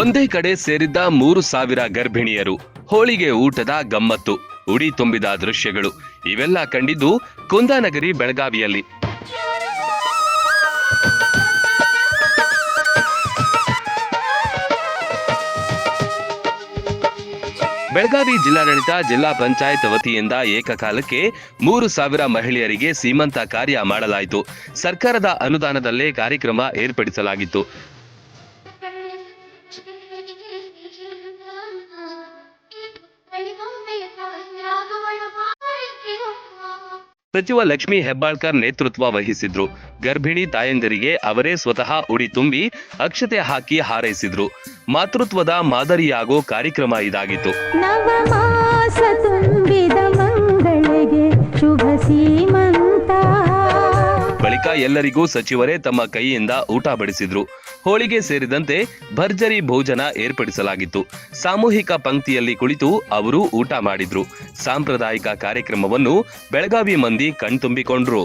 ಒಂದೇ ಕಡೆ ಸೇರಿದ್ದ ಮೂರು ಸಾವಿರ ಗರ್ಭಿಣಿಯರು, ಹೋಳಿಗೆ ಊಟದ ಗಮ್ಮತ್ತು, ಉಡಿ ತುಂಬಿದ ದೃಶ್ಯಗಳು, ಇವೆಲ್ಲ ಕಂಡಿದ್ದು ಕುಂದಾನಗರಿ ಬೆಳಗಾವಿಯಲ್ಲಿ. ಬೆಳಗಾವಿ ಜಿಲ್ಲಾಡಳಿತ ಜಿಲ್ಲಾ ಪಂಚಾಯತ್ ವತಿಯಿಂದ ಏಕಕಾಲಕ್ಕೆ ಮೂರು ಸಾವಿರ ಮಹಿಳೆಯರಿಗೆ ಸೀಮಂತ ಕಾರ್ಯ ಮಾಡಲಾಯಿತು. ಸರ್ಕಾರದ ಅನುದಾನದಲ್ಲೇ ಕಾರ್ಯಕ್ರಮ ಏರ್ಪಡಿಸಲಾಗಿತ್ತು. ಸಚಿವ ಲಕ್ಷ್ಮಿ ಹೆಬ್ಬಾಳ್ಕರ್ ನೇತೃತ್ವ ವಹಿಸಿದ್ರು. ಗರ್ಭಿಣಿ ತಾಯಂದಿರಿಗೆ ಅವರೇ ಸ್ವತಃ ಉಡಿ ತುಂಬಿ ಅಕ್ಷತೆ ಹಾಕಿ ಹಾರೈಸಿದ್ರು. ಮಾತೃತ್ವದ ಮಾದರಿಯಾಗೋ ಕಾರ್ಯಕ್ರಮ ಇದಾಗಿತ್ತು. ಎಲ್ಲರಿಗೂ ಸಚಿವರೇ ತಮ್ಮ ಕೈಯಿಂದ ಊಟ ಬಡಿಸಿದ್ರು. ಹೋಳಿಗೆ ಸೇರಿದಂತೆ ಭರ್ಜರಿ ಭೋಜನ ಏರ್ಪಡಿಸಲಾಗಿತ್ತು. ಸಾಮೂಹಿಕ ಪಂಕ್ತಿಯಲ್ಲಿ ಕುಳಿತು ಅವರು ಊಟ ಮಾಡಿದ್ರು. ಸಾಂಪ್ರದಾಯಿಕ ಕಾರ್ಯಕ್ರಮವನ್ನು ಬೆಳಗಾವಿ ಮಂದಿ ಕಣ್ತುಂಬಿಕೊಂಡ್ರು.